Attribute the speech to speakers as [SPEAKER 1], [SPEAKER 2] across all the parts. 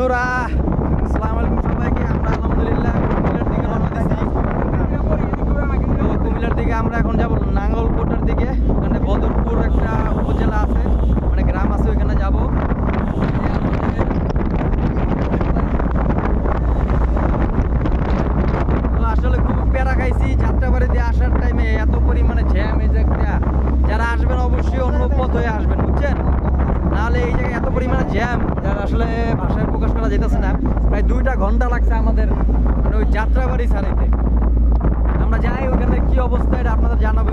[SPEAKER 1] Capturar! ছাড়াইতে। আমরা যাই ওখানে কি অবস্থা এটা আপনাদের জানাব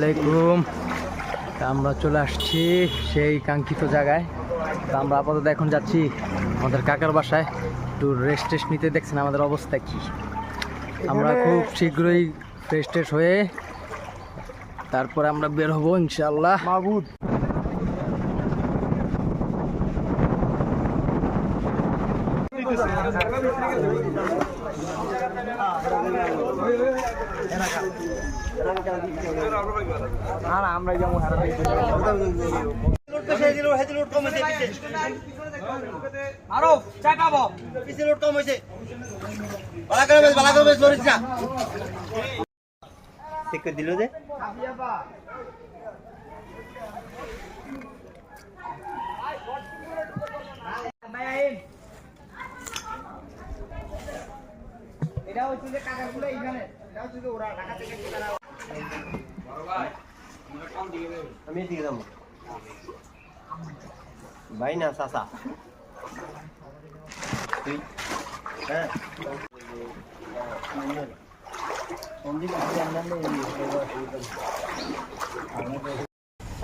[SPEAKER 1] আলাইকুম। আমরা চলে আসছি সেই কাঙ্ক্ষিত জায়গায়। তা আমরা আপাতত এখন যাচ্ছি আমাদের কাকার বাসায়। একটু রেস্ট টেস্ট নিতে দেখছেন আমাদের অবস্থা কি। আমরা খুব শীঘ্রই ফ্রেশ টেস্ট হয়ে তারপরে আমরা বের হব ইনশাল্লাহ মাহবুদ। আমরা যেমন
[SPEAKER 2] আরও চাকাবো
[SPEAKER 3] দিল যে
[SPEAKER 2] এটা হচ্ছে যে কাকাগুলো এইখানে। এটা হচ্ছে যে ওরা ঢাকা থেকে
[SPEAKER 3] আমি এদিকে যাব ভাই না চাচা তুই হ্যাঁ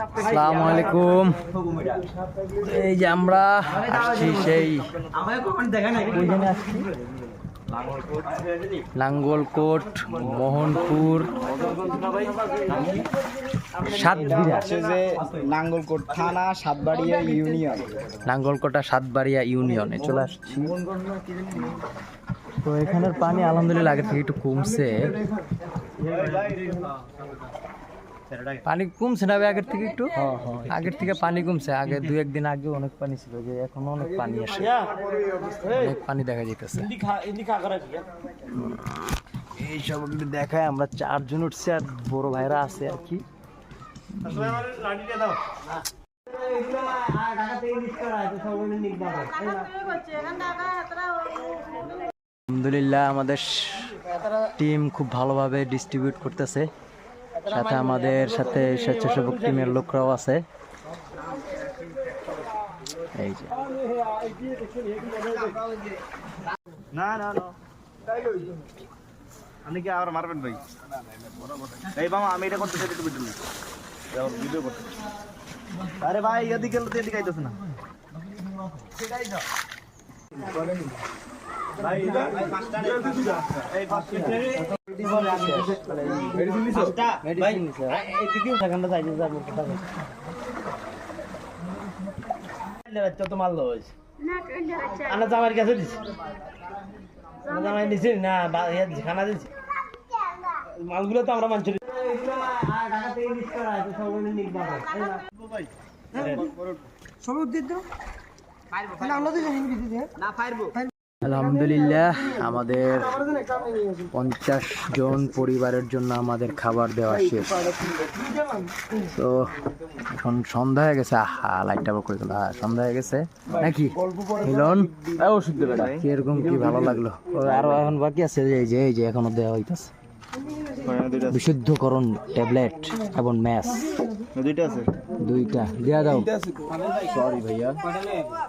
[SPEAKER 1] আসসালামু আলাইকুম এই যে আমরা আসছি সেই ওইখানে আসছি নাঙ্গলকোট মোহনপুর।
[SPEAKER 2] হচ্ছে যে নাঙ্গলকোট থানা সাতবাড়িয়া ইউনিয়ন।
[SPEAKER 1] নাঙ্গলকোটা সাতবাড়িয়া ইউনিয়নে চলে আসছি। তো এখানের পানি আলহামদুলিল্লাহ আগের থেকে একটু কমছে। পানি কমছে না আগের থেকে একটু? আগের থেকে পানি কমছে। আগে দু একদিন আগে অনেক পানি ছিল যে এখনও অনেক পানি আসে অনেক পানি দেখা যাইতেছে। এইসব একটু দেখায় আমরা চারজন উঠছি আর বড় ভাইরা আছে আর কি। আলহামদুলিল্লাহ আমাদের টিম খুব ভালোভাবে ডিস্ট্রিবিউট করতেছে। সাথে আমাদের সাথে স্বেচ্ছাসেবক টিমের লোকরাও আছে। এই যে।
[SPEAKER 3] না না না। ভাই? এই বাবা আমি এটা ভাই, এদিকে এদিকে আইতেছে না। জামাইয়ের কাছে দিছি আনা জামাই দিছি না বা- ইয়া দিছি, খানা দিছি মালগুলো তো আমরা মানছি
[SPEAKER 1] আলহামদুলিল্লাহ আমাদের পঞ্চাশ জন পরিবারের জন্য আমাদের খাবার দেওয়া শেষ। তো এখন সন্ধ্যা হয়ে গেছে আহা লাইটটা করে গেল হ্যাঁ সন্ধ্যা হয়ে গেছে। নাকি? মিলন? কীরকম কি ভালো লাগল? আরও এখন বাকি আছে এই যে এই যে এখনও দেওয়া হইতাছে। বিশুদ্ধকরণ ট্যাবলেট এবং ম্যাস
[SPEAKER 3] দুইটা আছে।
[SPEAKER 1] দুইটা। দিয়া দাও।
[SPEAKER 3] সরি ভাইয়া।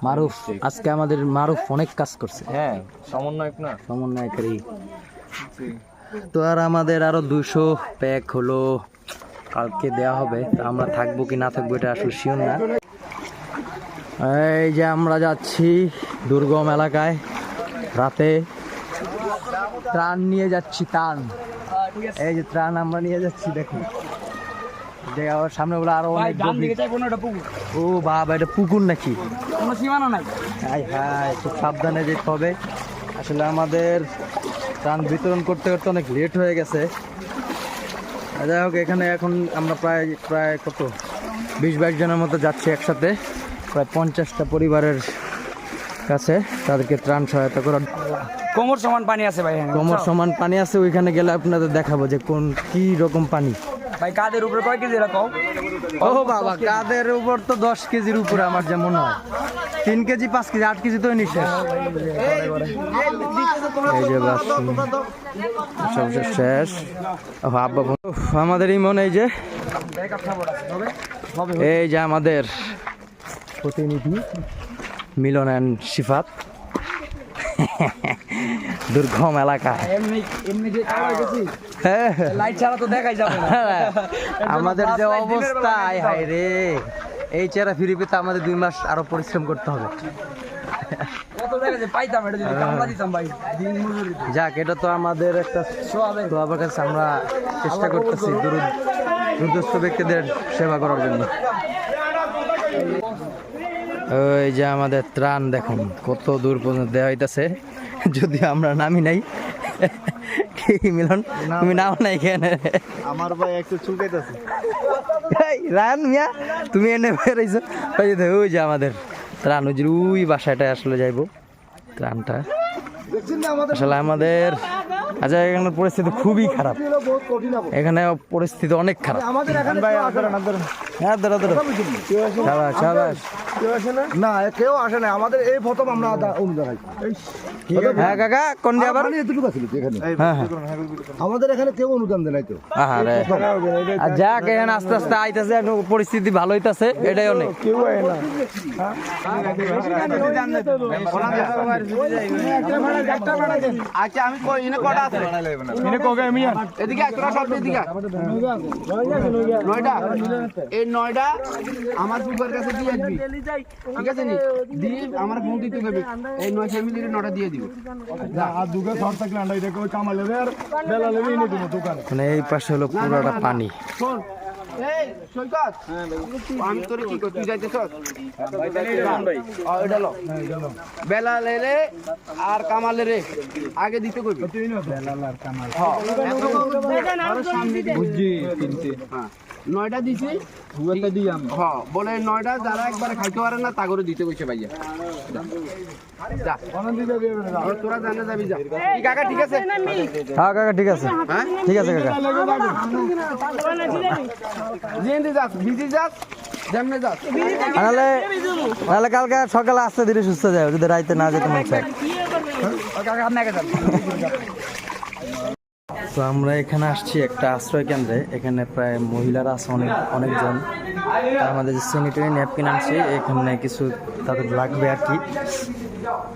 [SPEAKER 1] মারুফ আজকে আমাদের মারুফ অনেক কাজ করছে।
[SPEAKER 3] হ্যাঁ সমন্বয়ক না।
[SPEAKER 1] সমন্বয়কারী। তো আর আমাদের আরও দুশো প্যাক হলো। কালকে দেওয়া হবে। তা আমরা থাকব কি না থাকব এটা আসলে শিওর না। এই যে আমরা যাচ্ছি দুর্গম এলাকায়। রাতে ত্রাণ নিয়ে যাচ্ছি ত্রাণ। এই যে ত্রাণ আমরা নিয়ে যাচ্ছি দেখুন। সামনে বলে আরও অনেক। ও বাবা এটা পুকুর নাকি?
[SPEAKER 2] কোনো সীমানা নাই।
[SPEAKER 1] হাই হাই খুব সাবধানে যেতে হবে। আসলে আমাদের ত্রাণ বিতরণ করতে করতে অনেক লেট হয়ে গেছে। যাই হোক এখানে এখন আমরা প্রায় প্রায় কত? বিশ বাইশ জনের মতো যাচ্ছি একসাথে। প্রায় পঞ্চাশটা পরিবারের কাছে তাদেরকে ত্রাণ সহায়তা করার।
[SPEAKER 2] কোমর সমান পানি আছে ভাই
[SPEAKER 1] কোমর সমান পানি আছে ওইখানে গেলে আপনাদের দেখাবো যে কোন কি রকম পানি।
[SPEAKER 2] ভাই কাদের উপরে কয় কেজি এরকম
[SPEAKER 1] ও বাবা কাদের উপর তো দশ কেজির উপরে আমার যেমন হয়। তিন কেজি পাঁচ কেজি আট কেজি তো নিঃশ্বাস এই যে সবশেষ শেষ। আব্বা আমাদের ইমন এই যে এই যে আমাদের প্রতিনিধি। মিলন অ্যান্ড শিফাত। দুর্গম এলাকা।
[SPEAKER 2] এমনি এমনি যে চালা গেছি
[SPEAKER 1] হ্যাঁ।
[SPEAKER 2] লাইট ছাড়া তো দেখাই যাবে না।
[SPEAKER 1] আমাদের যে অবস্থা হায় রে। এই চেহারা ফিরে পেতে আমাদের দুই মাস আরও পরিশ্রম করতে হবে।
[SPEAKER 2] মজুরি
[SPEAKER 1] যাক এটা তো আমাদের একটা কাছে আমরা চেষ্টা করতেছি দুরু- দুর্দস্ত ব্যক্তিদের সেবা করার জন্য। ওই যে আমাদের ত্রাণ দেখুন কত দূর পর্যন্ত দেওয়া হইতাছে। যদি আমরা নামি নাই মিলন? তুমি নাও নাই কেন?
[SPEAKER 3] আমার ভাই একটু চুলকাইতেছে।
[SPEAKER 1] রান মিয়া তুমি এনে বেরাইছো ওই যে ওই যে আমাদের ত্রাণ ওই যে ওই বাসাটা আসলে যাইবো। ত্রাণটা। আসলে আমাদের আচ্ছা এখানে পরিস্থিতি খুবই খারাপ। এখানে পরিস্থিতি অনেক খারাপ। হ্যাঁ সাবাস সাবাস
[SPEAKER 3] কেউ আসে না। না? কেউ আসে না? আমাদের এই প্রথম আমরা
[SPEAKER 1] হ্যাঁ কাকা কোন আবার?
[SPEAKER 3] এতটুকু আছে এখানে। আমাদের এখানে কেউ অনুদান দেয় তো।
[SPEAKER 1] আর যাক এখানে আস্তে আস্তে আইতাছে পরিস্থিতি ভালো হইতাছে এটাই অনেক।
[SPEAKER 3] কেউ
[SPEAKER 2] আচ্ছা আমি কটা আছে?
[SPEAKER 3] এনে কগে আমি
[SPEAKER 2] এদিকে একটা সব এদিকে নয়টা। এই নয়টা আমার সুপার কাছে দিয়ে আসবি। ঠিক আছে নি? দিয়ে আমার ফোন দিতে হবে। এই নয় ফ্যামিলির নটা দিয়ে দিব।
[SPEAKER 3] আর দুগে সর থাকলে আন্ডা এটা কেউ লেবে আর বেলা লেবে এনে দেবো দোকানে।
[SPEAKER 1] মানে এই পাশে হলো পুরোটা পানি।
[SPEAKER 2] শোন আমি তোরে কি তুই যাইতেছ? এটা বেলা লেলে আর কামালে রে আগে দিতে কইবি। বুঝছি হ্যাঁ। নয়টা দিছি। হুয়াতে দিয়াম হ্যাঁ বলে নয়টা যারা একবারে খাইতে পারে না তাগরে দিতে কইছে ভাইয়া। যা। তোরা জানে যাবি যা। কি কাকা ঠিক আছে?
[SPEAKER 1] হ্যাঁ কাকা ঠিক আছে।
[SPEAKER 2] হ্যাঁ?
[SPEAKER 1] ঠিক আছে কাকা।
[SPEAKER 2] যেতে যাস বিজি যাস
[SPEAKER 1] নাহলে কালকে সকালে আসতে ধীরে সুস্থ যায় যদি রাইতে না যেতে মন চায়
[SPEAKER 2] কাকা আপনি আগে যান
[SPEAKER 1] তো আমরা এখানে আসছি একটা আশ্রয় কেন্দ্রে। এখানে প্রায় মহিলারা আছে অনেক, অনেকজন। আমাদের যে স্যানিটারি ন্যাপকিন আনছি এখানে কিছু তাদের লাগবে আর কি।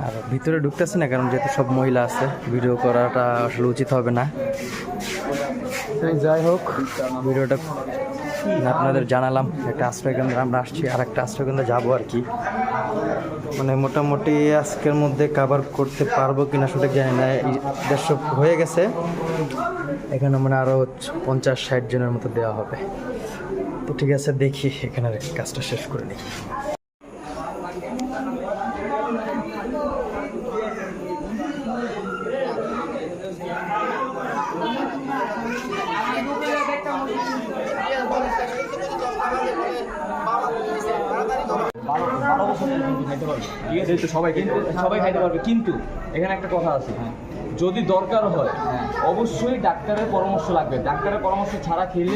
[SPEAKER 1] আর ভিতরে ঢুকতেছে না, কারণ যেহেতু সব মহিলা আছে ভিডিও করাটা আসলে উচিত হবে না। যাই হোক, ভিডিওটা আপনাদের জানালাম, একটা আশ্রয় কেন্দ্রে আমরা আসছি আর একটা আশ্রয় কেন্দ্রে যাব আর কি। মানে মোটামুটি আজকের মধ্যে কাভার করতে পারব কিনা সঠিক জানি না। দেড়শো হয়ে গেছে। এখানে মানে আরও পঞ্চাশ, ষাট জনের মতো দেওয়া হবে। তো ঠিক আছে, দেখি এখানের কাজটা শেষ করে নিই।
[SPEAKER 4] এই তো সবাই সবাই খাইতে পারবে কিন্তু এখানে একটা কথা আছে যদি দরকার হয় অবশ্যই ডাক্তারের পরামর্শ লাগবে ডাক্তারের পরামর্শ ছাড়া খেলে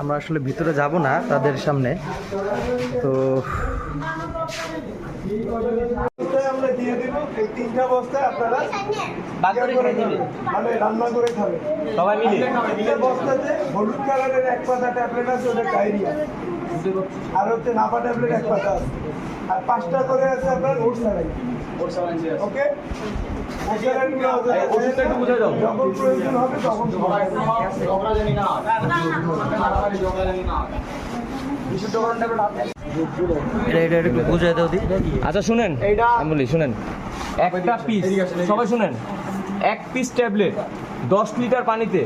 [SPEAKER 1] আমরা আসলে ভিতরে যাব না তাদের সামনে। তো
[SPEAKER 5] আমরা দিয়ে দিব। এই তিনটা বস্তা আপনারা ইয়ে করে নেবেন। মানে রান্না করে খাবেন।
[SPEAKER 3] সবাই মিলে।
[SPEAKER 5] তিনটা বস্তাতে হলুদ কালারের এক পাতা ট্যাবলেট আছে ওটা ডায়রিয়া। আর হচ্ছে নাপা ট্যাবলেট এক পাতা আছে। আর পাঁচটা করে আছে আপনার ওট স্যালাইন ওকে? যখন প্রয়োজন হবে তখন
[SPEAKER 4] আচ্ছা শুনেন। আমি বলি শুনেন। একটা পিস সবাই শুনেন। এক পিস ট্যাবলেট দশ লিটার পানিতে।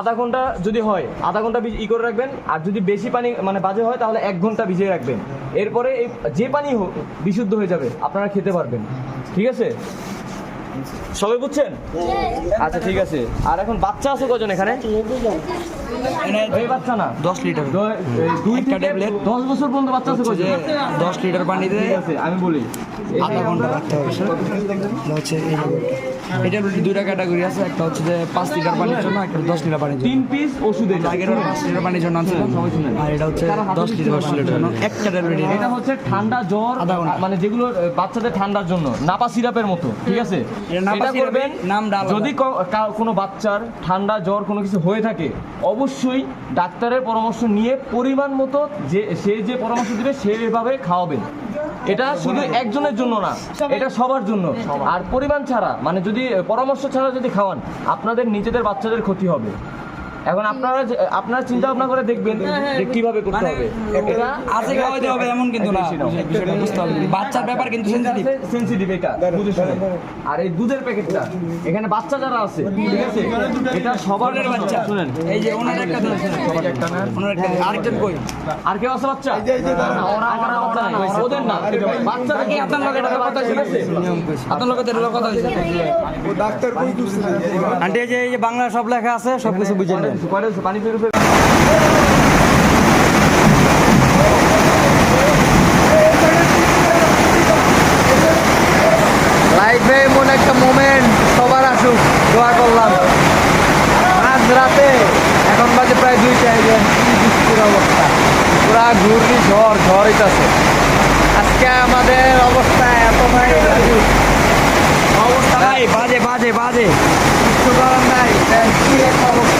[SPEAKER 4] আধা ঘণ্টা যদি হয় আধা ঘণ্টা ই করে রাখবেন আর যদি বেশি পানি মানে বাজে হয় তাহলে এক ঘণ্টা ভিজিয়ে রাখবেন। এরপরে এই যে পানি বিশুদ্ধ হয়ে যাবে আপনারা খেতে পারবেন। ঠিক আছে? সবাই বুঝছেন? আচ্ছা ঠিক আছে। আর এখন বাচ্চা আছে কজন এখানে?
[SPEAKER 1] দশ লিটার।
[SPEAKER 4] দুই থেকে দশ বছর পর্যন্ত বাচ্চা আছে
[SPEAKER 1] দশ লিটার পানিতে
[SPEAKER 4] আমি বলি।
[SPEAKER 1] আধা ঘণ্টা রাখতে হবে হচ্ছে এই এটা দুইটা ক্যাটাগরি আছে একটা হচ্ছে যে পাঁচ লিটার পানির জন্য একটা দশ লিটার পানির জন্য।
[SPEAKER 4] তিন পিস ওষুধ
[SPEAKER 1] আগের পাঁচ লিটার পানির জন্য আছে আর এটা হচ্ছে দশ লিটার পানির জন্য একটা ট্যাবলেট
[SPEAKER 4] এটা হচ্ছে ঠান্ডা জ্বর
[SPEAKER 1] আধা ঘণ্টা।
[SPEAKER 4] মানে যেগুলো বাচ্চাদের ঠান্ডার জন্য নাপা সিরাপের মতো ঠিক আছে?
[SPEAKER 1] এটা
[SPEAKER 4] করবেন যদি কোনো বাচ্চার ঠান্ডা জ্বর কোনো কিছু হয়ে থাকে অবশ্যই ডাক্তারের পরামর্শ নিয়ে পরিমাণ মতো যে, সে যে পরামর্শ দেবে সেভাবে খাওয়াবেন। এটা শুধু একজনের জন্য না, এটা সবার জন্য। আর পরিমাণ ছাড়া মানে যদি, পরামর্শ ছাড়া যদি খাওয়ান, আপনাদের নিজেদের বাচ্চাদের ক্ষতি হবে। এখন আপনারা যে- আপনারা চিন্তা ভাবনা করে দেখবেন যে কীভাবে করতে হবে। এটা
[SPEAKER 1] আছে খাওয়াইতে হবে এমন কিন্তু না।
[SPEAKER 4] বেশি
[SPEAKER 1] বিষয়টা বুঝতে হবে। বাচ্চার ব্যাপার কিন্তু সেন্সিটিভ
[SPEAKER 4] সেন্সিটিভ এটা বুঝে শুনে। আর এই দুধের প্যাকেটটা এখানে বাচ্চা যারা আছে ঠিক আছে? এটা সবার বাচ্চা। শুনেন।
[SPEAKER 1] এই যে ওনার একটা দিন
[SPEAKER 4] সবার একটা না
[SPEAKER 1] ওনার একটা। আরেকজন কই?
[SPEAKER 4] আর কেউ আছে বাচ্চা? না, ওরা ওরা বাচ্চা নাই ওদের না। বাচ্চা থেকে আপনার লগে কথা ঠিক আছে?
[SPEAKER 1] আপনার লোকের তেরো কথা
[SPEAKER 5] ডাক্তার কই
[SPEAKER 1] আন্টি এই যে এই যে বাংলা সব লেখা আছে সব কিছু বুঝে নেন।
[SPEAKER 4] হচ্ছে? পানি ফেরত
[SPEAKER 1] লাইফে এমন একটা মোমেন্ট সবার আসুক দোয়া করলাম। আজ রাতে এখন বাজে প্রায় দুইটা কি বৃষ্টির অবস্থা। পুরা ঘূর্ণি ঝড় ঝড় হইতাছে। আজকে আমাদের অবস্থা এত ভাই অবস্থা ভাই বাজে বাজে বাজে। কিছু করার নাই কি একটা অবস্থা?